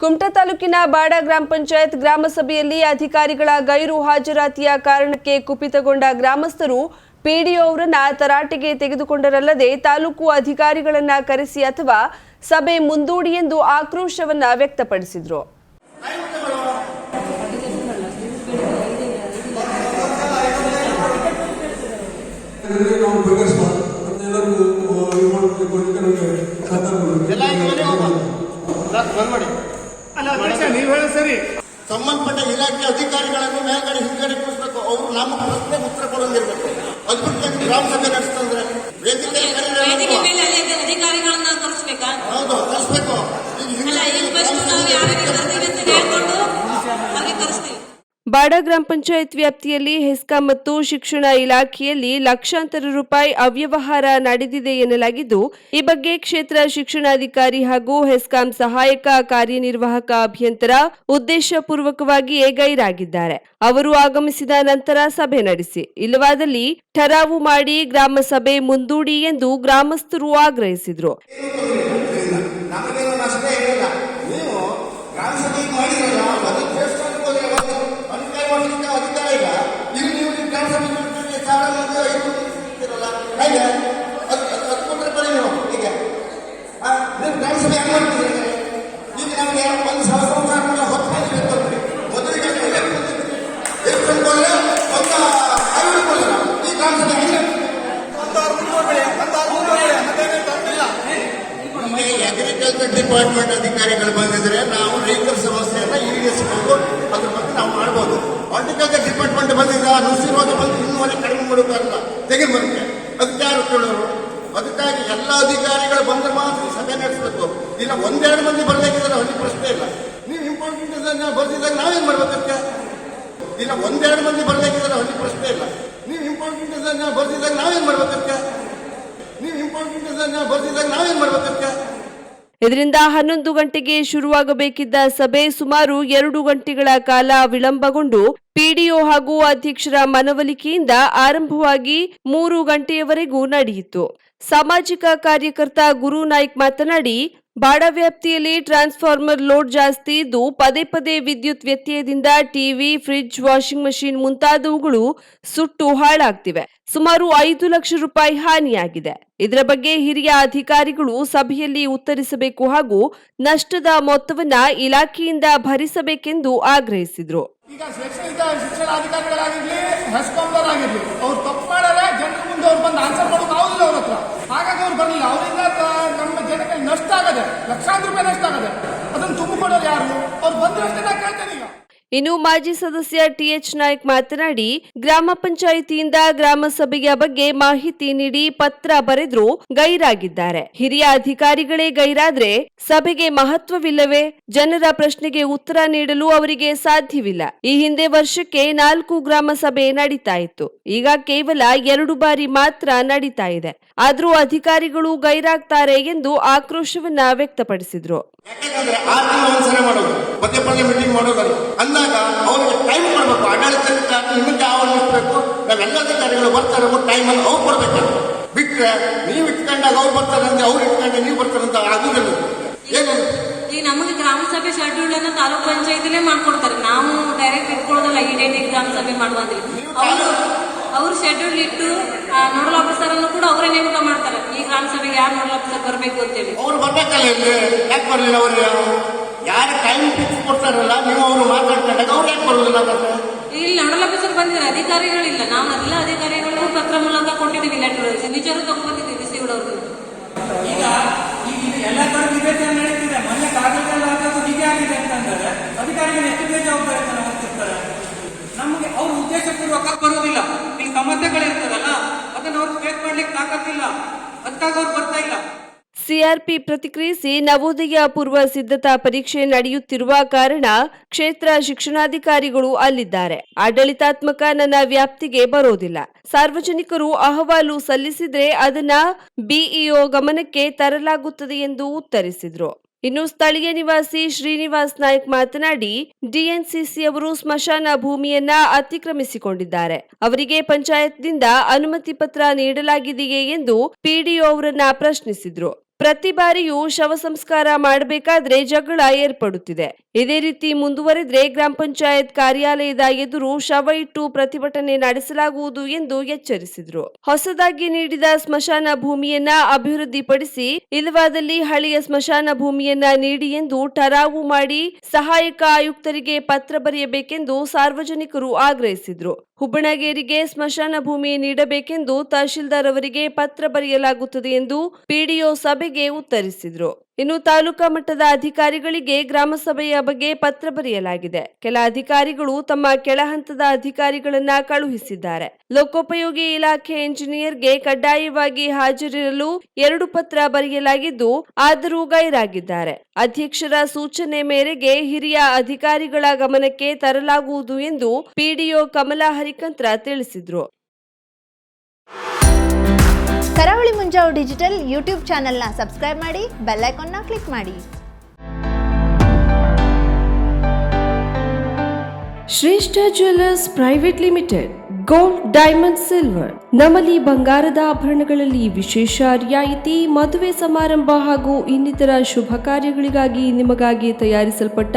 ಕುಮಟಾ ತಾಲೂಕಿನ ಬಾಡ ಗ್ರಾಮ ಪಂಚಾಯತ್ ಗ್ರಾಮ ಸಭೆಯಲ್ಲಿ ಅಧಿಕಾರಿಗಳ ಗೈರು ಹಾಜರಾತಿಯ ಕಾರಣಕ್ಕೆ ಕುಪಿತಗೊಂಡ ಗ್ರಾಮಸ್ಥರು ಪಿಡಿಒ ಅವರನ್ನ ತರಾಟೆಗೆ ತೆಗೆದುಕೊಂಡರಲ್ಲದೆ ತಾಲೂಕು ಅಧಿಕಾರಿಗಳನ್ನ ಕರೆಸಿ ಅಥವಾ ಸಭೆ ಮುಂದೂಡಿ ಎಂದು ಆಕ್ರೋಶವನ್ನ ವ್ಯಕ್ತಪಡಿಸಿದ್ರು. ಸರಿ. ಸಂಬಂಧಪಟ್ಟ ಇಲಾಖೆ ಅಧಿಕಾರಿಗಳನ್ನು ಮೇಲ್ಗಡೆ ಹಿಂದ್ಗಡೆ ಕೂರಿಸಬೇಕು. ಅವರು ನಮ್ಮ ಪ್ರಶ್ನೆ ಉತ್ತರ ಕೊಡೋದಿರ್ಬೇಕು ಅದ್ಭುತ ಗ್ರಾಮ ಸಭೆ ನಡೆಸ್ತಂದ್ರೆ ಬಾಡ ಗ್ರಾಮ ಪಂಚಾಯತ್ ವ್ಯಾಪ್ತಿಯಲ್ಲಿ ಹೆಸ್ಕಾಂ ಮತ್ತು ಶಿಕ್ಷಣ ಇಲಾಖೆಯಲ್ಲಿ ಲಕ್ಷಾಂತರ ರೂಪಾಯಿ ಅವ್ಯವಹಾರ ನಡೆದಿದೆ ಎನ್ನಲಾಗಿದ್ದು, ಈ ಬಗ್ಗೆ ಕ್ಷೇತ್ರ ಶಿಕ್ಷಣಾಧಿಕಾರಿ ಹಾಗೂ ಹೆಸ್ಕಾಂ ಸಹಾಯಕ ಕಾರ್ಯನಿರ್ವಾಹಕ ಅಭಿಯಂತರ ಉದ್ದೇಶಪೂರ್ವಕವಾಗಿಯೇ ಗೈರಾಗಿದ್ದಾರೆ. ಅವರು ಆಗಮಿಸಿದ ನಂತರ ಸಭೆ ನಡೆಸಿ, ಇಲ್ಲವಾದಲ್ಲಿ ಠರಾವು ಮಾಡಿ ಗ್ರಾಮ ಸಭೆ ಮುಂದೂಡಿ ಎಂದು ಗ್ರಾಮಸ್ಥರು ಆಗ್ರಹಿಸಿದ್ರು ನಮಗೇನು ನಷ್ಟ ಏನಿಲ್ಲ ನೀವು ಗ್ರಾಮ ಸಭೆ ಮಾಡಿರಲ್ಲ ಅದು ದೇವಸ್ಥಾನಕ್ಕೆ ಹೋದ್ರೆ ಒಂದು ಅಧಿಕಾರ ಮಾಡಲಿಕ್ಕೆ ಅಧಿಕಾರ ಇಲ್ಲ ಇಲ್ಲಿ ನೀವು ನಿಮ್ಮ ಗ್ರಾಮ ಸಭೆ ಮಾಡ್ತೀರಿ ಸಾವಿರ ಮಂದಿ ಐದು ಮಂದಿ ಇರ್ತೀರಲ್ಲ ಹೇಗೆ ಅದು ಅದು ಅದು ಕೊಟ್ಟರೆ ಬರೀ ನೀವು ಈಗ ಆ, ನೀವು ಗ್ರಾಮ ಸಭೆ ಹೆಂಗೆ ಮಾಡ್ತೀರಿ ಈಗ ನಮಗೆ ಒಂದು ಸಾವಿರ ಸಂಸಾರ ಕೂಡ ಹೊತ್ತು ಮಂದಿ ಬೇಕು ಅಂದ್ರಿ ಮೊದಲಿಗೆ ಎಷ್ಟು ಅನ್ಕೊಂಡ್ರೆ ಒಂದು ಐವತ್ತು ಕೊಡಲ್ಲ ಈ ಗ್ರಾಮ ಸಭೆ ಹೆಂಗೆ ನಮಗೆ ಅಗ್ರಿಕಲ್ಚರ್ ಡಿಪಾರ್ಟ್ಮೆಂಟ್ ಅಧಿಕಾರಿಗಳು ಬಂದಿದ್ರೆ ನಾವು ರೈತರ ಸಮಸ್ಯೆಯನ್ನ ಈಡೇರಿಸಬಹುದು ಅದ್ರ ಬಗ್ಗೆ ನಾವು ಮಾಡ್ಬೋದು. ಹಾರ್ಟಿಕಲ್ಚರ್ ಡಿಪಾರ್ಟ್ಮೆಂಟ್ ಬಂದಿಲ್ಲ ನುಸಿ ರೋಗ ಬಂದು ಇನ್ನೂವರೆ ಕಡಿಮೆ ಮಾಡೋಕ್ಕಾಗಲ್ಲ. ತೆಗೆದು ಬರುತ್ತೆ. ಅದಕ್ಕೆ ಯಾರು ಕೇಳೋರು? ಅದಕ್ಕಾಗಿ ಎಲ್ಲ ಅಧಿಕಾರಿಗಳು ಬಂದ್ರೆ ಮಾತ್ರ ಸಭೆ ನಡೆಸಬೇಕು. ಇಲ್ಲ ಒಂದೆರಡು ಮಂದಿ ಬರ್ಬೇಕಿದ್ರೆ ಅಲ್ಲಿ ಪ್ರಶ್ನೆ ಇಲ್ಲ. ನೀವು ಇಂಪಾರ್ಟೆಂಟ್ ಬರ್ತಿದ್ದಾಗ ನಾವೇನ್ ಮಾಡ್ಬೇಕಂತೆ ಇಲ್ಲ ಒಂದೆರಡು ಮಂದಿ ಬರ್ಬೇಕಿದ್ರೆ ಅಲ್ಲಿ ಪ್ರಶ್ನೆ ಇಲ್ಲ. ನೀವು ಇಂಪಾರ್ಟೆಂಟ್ ಬರ್ತಿದ್ದಾಗ ನಾವೇನ್ ಮಾಡ್ಬೇಕಂತೆ ನೀವು ಇಂಪಾರ್ಟೆಂಟ್ ಬರ್ತಿದ್ದಾಗ ನಾವೇನ್ ಮಾಡ್ಬೇಕಂತೆ ಇದರಿಂದ ಹನ್ನೊಂದು ಗಂಟೆಗೆ ಶುರುವಾಗಬೇಕಿದ್ದ ಸಭೆ ಸುಮಾರು ಎರಡು ಗಂಟೆಗಳ ಕಾಲ ವಿಳಂಬಗೊಂಡು ಪಿಡಿಒ ಹಾಗೂ ಅಧ್ಯಕ್ಷರ ಮನವೊಲಿಕೆಯಿಂದ ಆರಂಭವಾಗಿ ಮೂರು ಗಂಟೆಯವರೆಗೂ ನಡೆಯಿತು. ಸಾಮಾಜಿಕ ಕಾರ್ಯಕರ್ತ ಗುರು ನಾಯ್ಕ್ ಮಾತನಾಡಿ, ಬಾಡ ವ್ಯಾಪ್ತಿಯಲ್ಲಿ ಟ್ರಾನ್ಸ್ಫಾರ್ಮರ್ ಲೋಡ್ ಜಾಸ್ತಿ ಇದ್ದು ಪದೇ ಪದೇ ವಿದ್ಯುತ್ ವ್ಯತ್ಯಯದಿಂದ ಟಿವಿ, ಫ್ರಿಡ್ಜ್, ವಾಷಿಂಗ್ ಮಷಿನ್ ಮುಂತಾದವುಗಳು ಸುಟ್ಟು ಹಾಳಾಗ್ತಿವೆ. ಸುಮಾರು ಐದು ಲಕ್ಷ ರೂಪಾಯಿ ಹಾನಿಯಾಗಿದೆ. ಇದರ ಬಗ್ಗೆ ಹಿರಿಯ ಅಧಿಕಾರಿಗಳು ಸಭೆಯಲ್ಲಿ ಉತ್ತರಿಸಬೇಕು ಹಾಗೂ ನಷ್ಟದ ಮೊತ್ತವನ್ನ ಇಲಾಖೆಯಿಂದ ಭರಿಸಬೇಕೆಂದು ಆಗ್ರಹಿಸಿದ್ರು. ಈಗ ಹಾಗಾಗಿ ಅವ್ರು ಬರಲಿಲ್ಲ. ಅವರಿಂದ ನಮ್ಮ ಜನಕ್ಕೆ ನಷ್ಟ ಆಗದೆ ಲಕ್ಷಾಂತರ ರೂಪಾಯಿ ನಷ್ಟ ಆಗದೆ ಅದನ್ನು ತುಂಬಿಕೊಡೋರು ಯಾರು ಅವ್ರು ಬಂದ್ರಷ್ಟೇ ನಾ ಕೇಳ್ತೇನೆ ಈಗ ಇನ್ನು ಮಾಜಿ ಸದಸ್ಯ ಟಿಎಚ್ ನಾಯ್ಕ್ ಮಾತನಾಡಿ, ಗ್ರಾಮ ಪಂಚಾಯಿತಿಯಿಂದ ಗ್ರಾಮ ಸಭೆಯ ಬಗ್ಗೆ ಮಾಹಿತಿ ನೀಡಿ ಪತ್ರ ಬರೆದ್ರು ಗೈರಾಗಿದ್ದಾರೆ. ಹಿರಿಯ ಅಧಿಕಾರಿಗಳೇ ಗೈರಾದ್ರೆ ಸಭೆಗೆ ಮಹತ್ವವಿಲ್ಲವೇ? ಜನರ ಪ್ರಶ್ನೆಗೆ ಉತ್ತರ ನೀಡಲು ಅವರಿಗೆ ಸಾಧ್ಯವಿಲ್ಲ. ಈ ಹಿಂದೆ ವರ್ಷಕ್ಕೆ ನಾಲ್ಕು ಗ್ರಾಮ ಸಭೆ ನಡೀತಾ ಇತ್ತು. ಈಗ ಕೇವಲ ಎರಡು ಬಾರಿ ಮಾತ್ರ ನಡೀತಾ ಇದೆ. ಆದ್ರೂ ಅಧಿಕಾರಿಗಳು ಗೈರಾಗ್ತಾರೆ ಎಂದು ಆಕ್ರೋಶವನ್ನ ವ್ಯಕ್ತಪಡಿಸಿದ್ರು. ಯಾಕಂದ್ರೆ ಆರು ತಿಂಗಳು ಒಂದ್ಸಲ ಮಾಡೋದು ಪದೇ ಮೀಟಿಂಗ್ ಮಾಡೋದಲ್ಲ ಅಂದಾಗ ಅವ್ರಿಗೆ ಟೈಮ್ ಕೊಡ್ಬೇಕು. ಆಡಳಿತಾಧಿಕಾರಿ ನಿಮಗೆ ನಾವು ನಾವೆಲ್ಲ ಅಧಿಕಾರಿಗಳು ಬರ್ತಾರೆ ಟೈಮ್ ಅನ್ನು ಅವ್ರು ಬರ್ಬೇಕು ಬಿಟ್ರೆ ನೀವು ಇಟ್ಕೊಂಡಾಗ ಅವ್ರು ಬರ್ತಾರೆ ಅಂದ್ರೆ ಅವ್ರು ಇಟ್ಕೊಂಡೆ ನೀವು ಬರ್ತಾರೆ ಅಂತ ಆಗುದಿಲ್ಲ ಏನು? ಈಗ ನಮಗೆ ಗ್ರಾಮ ಸಭೆ ಶೆಡ್ಯೂಲ್ ಅನ್ನ ತಾಲೂಕ್ ಪಂಚಾಯತಿಲೇ ಮಾಡ್ಕೊಡ್ತಾರೆ. ನಾವು ಡೈರೆಕ್ಟ್ ಇಟ್ಕೊಳ್ಳೋದಲ್ಲ ಈ ಡೇಟಿಗೆ ಗ್ರಾಮ ಸಭೆ ಮಾಡುವಂತಿಲ್ಲ ಶೆಡ್ಯೂಲ್ ಇಟ್ಟು ನೋಡಲ್ ಆಫೀಸರ್ ಅನ್ನು ಕೂಡ ಅವರೇ ನೇಮಕ ಮಾಡ್ತಾರೆ. ಈ ಗ್ರಾಮ ಸಭೆಗೆ ಯಾರು ನೋಡಲ್ ಆಫೀಸರ್ ಬರಬೇಕು ಅಂತೇಳಿ ಅವ್ರು ಬರ್ಬೇಕಲ್ಲ ಇಲ್ಲಿ? ಯಾಕೆ ಬರಲಿಲ್ಲ ಅವ್ರು ಯಾರು ಟೈಮ್ ಫಿಕ್ಸ್ ಕೊಡ್ತಾರಲ್ಲ ನೀವು ಅವರು ಮಾತಾಡ್ಕೊಂಡಾಗ ಅವ್ರು ಯಾಕೆ ಬರೋದಿಲ್ಲ ಇಲ್ಲಿ ನೋಡಲ್ ಆಫೀಸರ್ ಬಂದಿದ್ದಾರೆ ಅಧಿಕಾರಿಗಳಿಲ್ಲ ನಾವು ಎಲ್ಲ ಅಧಿಕಾರಿಗಳು ಪತ್ರ ಮೂಲಕ ಕೊಟ್ಟಿದ್ದೀವಿ ಲೆಟರ್ ಸಿಗ್ನೇಚರ್ ತಗೊಂಡ್ಬಂದಿದ್ದೀವಿ ಸಿವಿಲ್ ಅವರು ಈಗ ಈಗ ಎಲ್ಲ ತರ ನಿವೇದನೆ ನಡೀತಿದೆ. ಮೊನ್ನೆ ಕಾಗದದಲ್ಲಿ ಆಗೋದು ಹೀಗೆ ಆಗಿದೆ ಅಂತಂದ್ರೆ ಅಧಿಕಾರಿಗಳು ಎಷ್ಟು ಬೇಜವಾಬ್ದಾರಿ ಹೊತ್ತಿರ್ತಾರೆ ನಮಗೆ ಅವ್ರ ಉದ್ದೇಶಪೂರ್ವಕ ಬರೋದಿಲ್ಲ ಅವ್ರು ಫೇಸ್ ಮಾಡ್ಲಿಕ್ಕೆ ಬರ್ತಾ ಇಲ್ಲ. ಸಿಆರ್ಪಿ ಪ್ರತಿಕ್ರಿಯಿಸಿ ನವೋದಯ ಪೂರ್ವ ಸಿದ್ಧತಾ ಪರೀಕ್ಷೆ ನಡೆಯುತ್ತಿರುವ ಕಾರಣ ಕ್ಷೇತ್ರ ಶಿಕ್ಷಣಾಧಿಕಾರಿಗಳು ಅಲ್ಲಿದ್ದಾರೆ. ಆಡಳಿತಾತ್ಮಕ ನನ್ನ ವ್ಯಾಪ್ತಿಗೆ ಬರೋದಿಲ್ಲ. ಸಾರ್ವಜನಿಕರು ಅಹವಾಲು ಸಲ್ಲಿಸಿದ್ರೆ ಅದನ್ನ ಬಿಇಒ ಗಮನಕ್ಕೆ ತರಲಾಗುತ್ತದೆ ಎಂದು ಉತ್ತರಿಸಿದ್ರು. ಇನ್ನು ಸ್ಥಳೀಯ ನಿವಾಸಿ ಶ್ರೀನಿವಾಸ್ ನಾಯ್ಕ್ ಮಾತನಾಡಿ, ಡಿಎನ್ಸಿಸಿ ಅವರು ಸ್ಮಶಾನ ಭೂಮಿಯನ್ನ ಅತಿಕ್ರಮಿಸಿಕೊಂಡಿದ್ದಾರೆ. ಅವರಿಗೆ ಪಂಚಾಯತ್ನಿಂದ ಅನುಮತಿ ಪತ್ರ ನೀಡಲಾಗಿದೆಯೇ ಎಂದು ಪಿಡಿಒ ಅವರನ್ನ ಪ್ರಶ್ನಿಸಿದ್ರು. ಪ್ರತಿ ಬಾರಿಯೂ ಶವ ಸಂಸ್ಕಾರ ಮಾಡಬೇಕಾದ್ರೆ ಜಗಳ ಏರ್ಪಡುತ್ತಿದೆ. ಇದೇ ರೀತಿ ಮುಂದುವರೆದ್ರೆ ಗ್ರಾಮ ಪಂಚಾಯತ್ ಕಾರ್ಯಾಲಯದ ಎದುರು ಶವ ಇಟ್ಟು ಪ್ರತಿಭಟನೆ ನಡೆಸಲಾಗುವುದು ಎಂದು ಎಚ್ಚರಿಸಿದ್ರು. ಹೊಸದಾಗಿ ನೀಡಿದ ಸ್ಮಶಾನ ಭೂಮಿಯನ್ನ ಅಭಿವೃದ್ಧಿಪಡಿಸಿ ಇಲ್ಲವಾದಲ್ಲಿ ಹಳೆಯ ಸ್ಮಶಾನ ಭೂಮಿಯನ್ನ ನೀಡಿ ಎಂದು ಠರಾವು ಮಾಡಿ ಸಹಾಯಕ ಆಯುಕ್ತರಿಗೆ ಪತ್ರ ಬರೆಯಬೇಕೆಂದು ಸಾರ್ವಜನಿಕರು ಆಗ್ರಹಿಸಿದ್ರು. ಹುಬ್ಬಣಗೇರಿಗೆ ಸ್ಮಶಾನ ಭೂಮಿ ನೀಡಬೇಕೆಂದು ತಹಶೀಲ್ದಾರ್ ಅವರಿಗೆ ಪತ್ರ ಬರೆಯಲಾಗುತ್ತದೆ ಎಂದು ಪಿಡಿಒ ಸಭೆಗೆ ಉತ್ತರಿಸಿದ್ರು. ಇನ್ನು ತಾಲೂಕಾ ಮಟ್ಟದ ಅಧಿಕಾರಿಗಳಿಗೆ ಗ್ರಾಮ ಸಭೆಯ ಬಗ್ಗೆ ಪತ್ರ ಬರೆಯಲಾಗಿದೆ. ಕೆಲ ಅಧಿಕಾರಿಗಳು ತಮ್ಮ ಕೆಳಹಂತದ ಅಧಿಕಾರಿಗಳನ್ನ ಕಳುಹಿಸಿದ್ದಾರೆ. ಲೋಕೋಪಯೋಗಿ ಇಲಾಖೆ ಇಂಜಿನಿಯರ್ಗೆ ಕಡ್ಡಾಯವಾಗಿ ಹಾಜರಿರಲು ಎರಡು ಪತ್ರ ಬರೆಯಲಾಗಿದ್ದು, ಆದರೂ ಗೈರಾಗಿದ್ದಾರೆ. ಅಧ್ಯಕ್ಷರ ಸೂಚನೆ ಮೇರೆಗೆ ಹಿರಿಯ ಅಧಿಕಾರಿಗಳ ಗಮನಕ್ಕೆ ತರಲಾಗುವುದು ಎಂದು ಪಿಡಿಒ ಕಮಲಾ ಹರಿಕಂತ್ರ ತಿಳಿಸಿದ್ರು. ಕರಾವಳಿ ಮುಂಜಾವು ಡಿಜಿಟಲ್ ಯೂಟ್ಯೂಬ್ ಚಾನೆಲ್ನ ಸಬ್ಸ್ಕ್ರೈಬ್ ಮಾಡಿ, ಬೆಲ್ ಐಕಾನ್ನ ಕ್ಲಿಕ್ ಮಾಡಿ. Shreshta jewellers private limited, gold, diamond, silver. ನಮಲಿ ಬಂಗಾರದ ಆಭರಣಗಳಲ್ಲಿ ವಿಶೇಷ ರಿಯಾಯಿತಿ, ಮದುವೆ ಸಮಾರಂಭ ಹಾಗೂ ಇನ್ನಿತರ ಶುಭ ಕಾರ್ಯಗಳಿಗಾಗಿ ನಿಮಗಾಗಿ ತಯಾರಿಸಲ್ಪಟ್ಟ